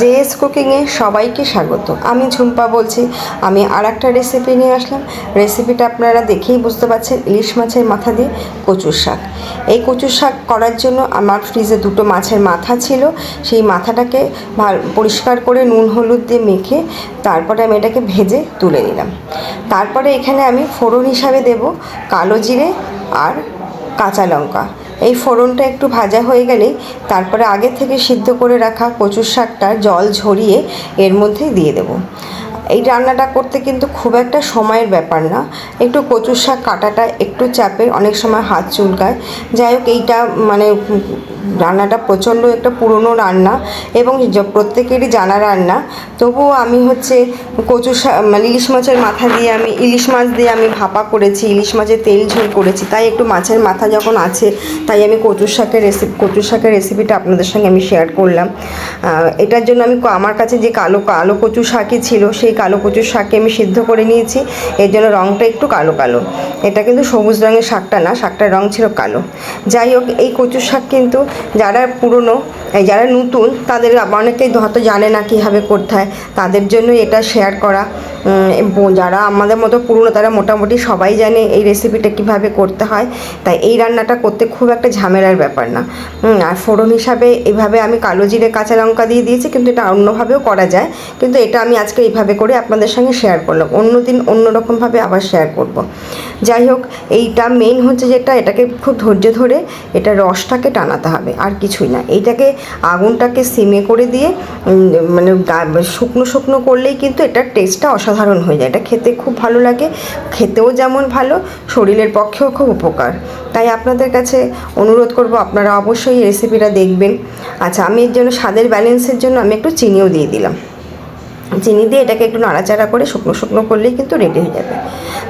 JS কুকিংয়ে সবাইকে স্বাগত। আমি ঝুম্পা বলছি, আমি আর একটা রেসিপি নিয়ে আসলাম। রেসিপিটা আপনারা দেখেই বুঝতে পারছেন, ইলিশ মাছের মাথা দিয়ে কচুর শাক। এই কচুর শাক করার জন্য আমার ফ্রিজে দুটো মাছের মাথা ছিল। সেই মাথাটাকে পরিষ্কার করে নুন, হলুদ দিয়ে মেখে তারপরে আমি এটাকে ভেজে তুলে নিলাম। তারপরে এখানে আমি ফোড়ন হিসাবে দেব, কালো জিরে আর কাঁচা লঙ্কা। এই ফোড়নটা একটু ভাজা হয়ে গেলে তারপরে আগে থেকে সিদ্ধ করে রাখা কচুর শাকটা জল ঝরিয়ে এর মধ্যে দিয়ে দেবো। এই রান্নাটা করতে কিন্তু খুব একটা সময়ের ব্যাপার না। একটু কচুর শাক কাটাটা একটু চাপের অনেক সময় হাত চুলকায়। যাই হোক, এইটা মানে রান্নাটা প্রচণ্ড একটা পুরনো রান্না এবং প্রত্যেকেরই জানা রান্না। তবুও আমি হচ্ছে কচু মানে ইলিশ মাছের মাথা দিয়ে আমি, ইলিশ মাছ দিয়ে আমি ভাপা করেছি, ইলিশ মাছের তেল ঝোল করেছি। তাই একটু মাছের মাথা যখন আছে, তাই আমি কচুর শাকের রেসিপি কচুর শাকের রেসিপিটা আপনাদের সঙ্গে আমি শেয়ার করলাম। এটার জন্য আমি আমার কাছে যে কালো কালো কচু শাকই ছিল, সেই কালো কচুর শাককে আমি সিদ্ধ করে নিয়েছি। এর জন্য রঙটা একটু কালো কালো। এটা কিন্তু সবুজ রঙের শাকটা না, শাকটার রঙ ছিল কালো। যাই হোক, এই কচুর শাক কিন্তু যারা পুরনো, এই যারা নতুন, তাদের অনেকেই হয়তো জানে না কীভাবে করতে হয়। তাদের জন্য এটা শেয়ার করা। যারা আমাদের মতো পুরনো, তারা মোটামুটি সবাই জানে এই রেসিপিটা কীভাবে করতে হয়। তাই এই রান্নাটা করতে খুব একটা ঝামেলার ব্যাপার না। আর ফোড়ন হিসাবে এভাবে আমি কালো জিরে, কাঁচা লঙ্কা দিয়ে দিয়েছি, কিন্তু এটা অন্যভাবেও করা যায়। কিন্তু এটা আমি আজকে এইভাবে করে আপনাদের সঙ্গে শেয়ার করলাম। অন্য দিন অন্যরকমভাবে আবার শেয়ার করব। যাই হোক, এইটা মেইন হচ্ছে যেটা, এটাকে খুব ধৈর্য ধরে এটা রসটাকে টানাতে হবে, আর কিছুই না। এইটাকে আগুনটাকে সিমে করে দিয়ে মানে শুকনো শুকনো করলেই কিন্তু এটার টেস্টটা অসাধারণ হয়ে যায়। এটা খেতে খুব ভালো লাগে, খেতেও যেমন ভালো, শরীরের পক্ষেও খুব উপকার। তাই আপনাদের কাছে অনুরোধ করব, আপনারা অবশ্যই রেসিপিটা দেখবেন। আচ্ছা আমি এর জন্য স্বাদের ব্যালেন্সের জন্য আমি একটু চিনিও দিয়ে দিলাম। চিনি দিয়ে এটাকে একটু নাড়াচাড়া করে শুকনো শুকনো করলেই কিন্তু রেডি হয়ে যাবে।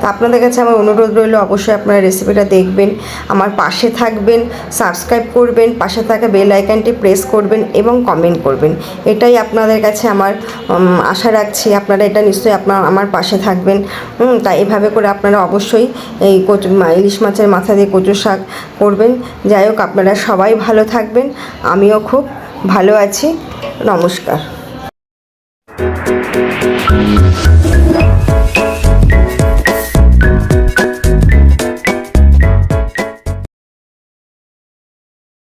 তা আপনাদের কাছে আমার অনুরোধ রইল, অবশ্যই আপনারা রেসিপিটা দেখবেন, আমার পাশে থাকবেন সাবস্ক্রাইব করবেন, পাশে থাকা বেল আইকনটি প্রেস করবেন এবং কমেন্ট করবেন। এটাই আপনাদের কাছে আমার আশা রাখছি, আপনারা এটা নিশ্চয়ই আপনার, আমার পাশে থাকবেন। তাই এভাবে করে আপনারা অবশ্যই এই কচু ইলিশ মাছের মাথা দিয়ে কচু শাক করবেন। যাই হোক, আপনারা সবাই ভালো থাকবেন, আমিও খুব ভালো আছি। নমস্কার।